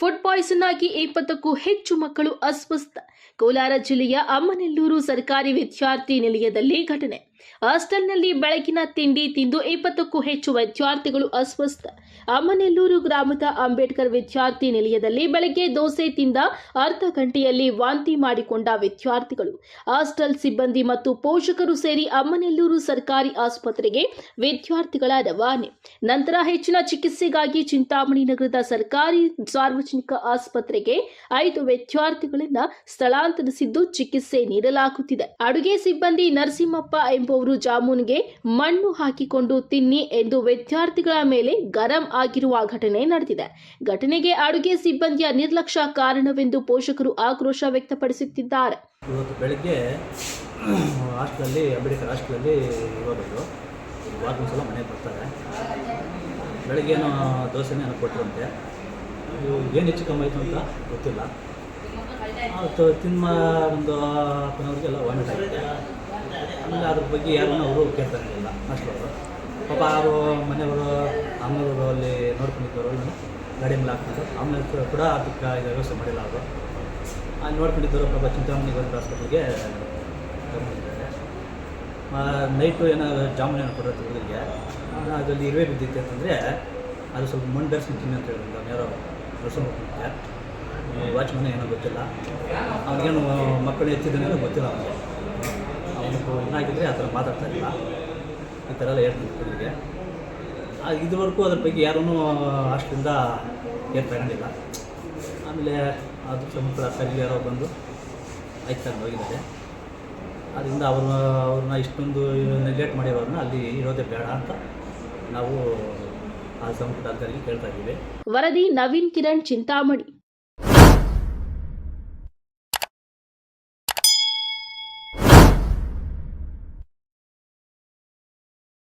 Food poison ಆಗಿ ಇಪ್ಪತ್ತಕ್ಕೂ ಹೆಚ್ಚು ಮಕ್ಕಳು ಅಸ್ವಸ್ಥ. ಕೋಲಾರ ಜಿಲ್ಲೆಯ ಅಮ್ಮನೆಲ್ಲೂರು ಸರ್ಕಾರಿ ವಿದ್ಯಾರ್ಥಿ ನಿಲಯದಲ್ಲಿ ಘಟನೆ. ಹಾಸ್ಟೆಲ್ನಲ್ಲಿ ಬೆಳಗಿನ ತಿಂಡಿ ತಿಂದು ಇಪ್ಪತ್ತಕ್ಕೂ ಹೆಚ್ಚು ವಿದ್ಯಾರ್ಥಿಗಳು ಅಸ್ವಸ್ಥ. ಅಮ್ಮನೆಲ್ಲೂರು ಗ್ರಾಮದ ಅಂಬೇಡ್ಕರ್ ವಿದ್ಯಾರ್ಥಿ ನಿಲಯದಲ್ಲಿ ಬೆಳಗ್ಗೆ ದೋಸೆ ತಿಂದ ಅರ್ಧ ಗಂಟೆಯಲ್ಲಿ ವಾಂತಿ ಮಾಡಿಕೊಂಡ ವಿದ್ಯಾರ್ಥಿಗಳು. ಹಾಸ್ಟೆಲ್ ಸಿಬ್ಬಂದಿ ಮತ್ತು ಪೋಷಕರು ಸೇರಿ ಅಮ್ಮನೆಲ್ಲೂರು ಸರ್ಕಾರಿ ಆಸ್ಪತ್ರೆಗೆ ವಿದ್ಯಾರ್ಥಿಗಳ ರವಾನೆ. ನಂತರ ಹೆಚ್ಚಿನ ಚಿಕಿತ್ಸೆಗಾಗಿ ಚಿಂತಾಮಣಿ ನಗರದ ಸರ್ಕಾರಿ ಸಾರ್ವಜನಿಕ ಆಸ್ಪತ್ರೆಗೆ ಐದು ವಿದ್ಯಾರ್ಥಿಗಳನ್ನ ಸ್ಥಳಾಂತರಿಸಿದ್ದು ಚಿಕಿತ್ಸೆ ನೀಡಲಾಗುತ್ತಿದೆ. ಅಡುಗೆ ಸಿಬ್ಬಂದಿ ನರಸಿಂಹಪ್ಪ ಎಂಬುವರು ಜಾಮೂನ್ಗೆ ಮಣ್ಣು ಹಾಕಿಕೊಂಡು ತಿನ್ನಿ ಎಂದು ವಿದ್ಯಾರ್ಥಿಗಳ ಮೇಲೆ ಗರಂ ಆಗಿರುವ ಘಟನೆ ನಡೆದಿದೆ. ಘಟನೆಗೆ ಅಡುಗೆ ಸಿಬ್ಬಂದಿಯ ನಿರ್ಲಕ್ಷ್ಯ ಕಾರಣವೆಂದು ಪೋಷಕರು ಆಕ್ರೋಶ ವ್ಯಕ್ತಪಡಿಸುತ್ತಿದ್ದಾರೆ. ಇವತ್ತು ಬೆಳಗ್ಗೆ ಹಾಸ್ಟೆಲಲ್ಲಿ, ಅಂಬೇಡ್ಕರ್ ಹಾಸ್ಟೆಲಲ್ಲಿ ಇರೋದು ವಾರಕ್ಕೊಂದು ಸಲ ಮನೆಗೆ ಬರ್ತಾರೆ. ಬೆಳಗ್ಗೆನೋ ದೋಸೆನೇ ಕೊಟ್ಟರಂತೆ ಏನು ಹೆಚ್ಚು ಕಮ್ಮಿ ಆಯಿತು ಅಂತ ಗೊತ್ತಿಲ್ಲ. ಅವತ್ತು ತಿನ್ನ ಒಂದು ಹಾಫ್ ವಾಮಿಟ್ ಆಗಿದೆ ಆಮೇಲೆ ಅದ್ರ ಬಗ್ಗೆ ಯಾರನ್ನೂ ಅವರು ಕೇಳ್ತಾ ಇರಲಿಲ್ಲ ಅಷ್ಟು ಪಾಪ ಅವರು ಮನೆಯವರು ಅಮ್ಮನವರು ಅಲ್ಲಿ ನೋಡ್ಕೊಂಡಿದ್ದವರು ಗಾಡಿ ಮೇಲೆ ಹಾಕ್ತಿದ್ರು. ಆಮೇಲೆ ಕೂಡ ಅದಕ್ಕೆ ಈಗ ವ್ಯವಸ್ಥೆ ಮಾಡಿಲ್ಲ ಅವರು. ಅಲ್ಲಿ ನೋಡ್ಕೊಂಡಿದ್ದವರು ಪಾಪ ಚಿಂತಾಮಣಿ ಗೌರ್ಮೆಂಟ್ ಹಾಸ್ಪಿಟ್ಲಿಗೆ ತಗೊಂಡಿದ್ದಾರೆ ನೈಟು ಏನೋ ಜಾಮೂನ್ ಏನೋ ಕೊಡೋದು ಹುಡುಗರಿಗೆ ಅದರಲ್ಲಿ ಇರುವೆ ಬಿದ್ದಿತ್ತು ಅಂತಂದರೆ, ಅದು ಸ್ವಲ್ಪ ಮಣ್ಣು ಬೆರೆಸ್ಕೊಂಡು ತಿನ್ನಿ ಅಂತ ಹೇಳಿದ್ರು ಅವ್ನು ಯಾರೋ ವಾಚ್ ವಾಚ್ಮನ್ ಏನೋ ಗೊತ್ತಿಲ್ಲ. ಅವನಿಗೇನು ಮಕ್ಕಳು ಎತ್ತಿದ್ದಾನೇನೋ ಗೊತ್ತಿಲ್ಲ ಅವನಿಗೆ. ಅವನು ಏನಾಗಿದ್ದರೆ ಆ ಥರ ಮಾತಾಡ್ತಾ ಇಲ್ಲ ಈ ಥರ ಎಲ್ಲ ಹೇಳ್ತಿದ್ದೆ ಹುಡುಗರಿಗೆ. ಇದುವರೆಗೂ ಅದ್ರ ಬಗ್ಗೆ ಯಾರೂ ಅಷ್ಟರಿಂದ ಏನು ತಗೊಂಡಿಲ್ಲ ಆಮೇಲೆ ಅದು ಸಮುದ್ರ ಸರಿ ಯಾರೋ ಬಂದು, ಆಯ್ತು ಹೋಗಿದ್ದಾರೆ. ಅದರಿಂದ ಅವ್ರನ್ನ ಅವ್ರನ್ನ ಇಷ್ಟೊಂದು ನೆಗ್ಲೆಕ್ಟ್ ಮಾಡಿರೋದನ್ನ ಅಲ್ಲಿ ಇರೋದೇ ಬೇಡ ಅಂತ ನಾವು ಆ ಸಂಪುಟ ಅಧಿಕಾರಿಗೆ ಕೇಳ್ತಾ ಇದ್ದೀವಿ. ವರದಿ ನವೀನ್ ಕಿರಣ್ ಚಿಂತಾಮಣಿ.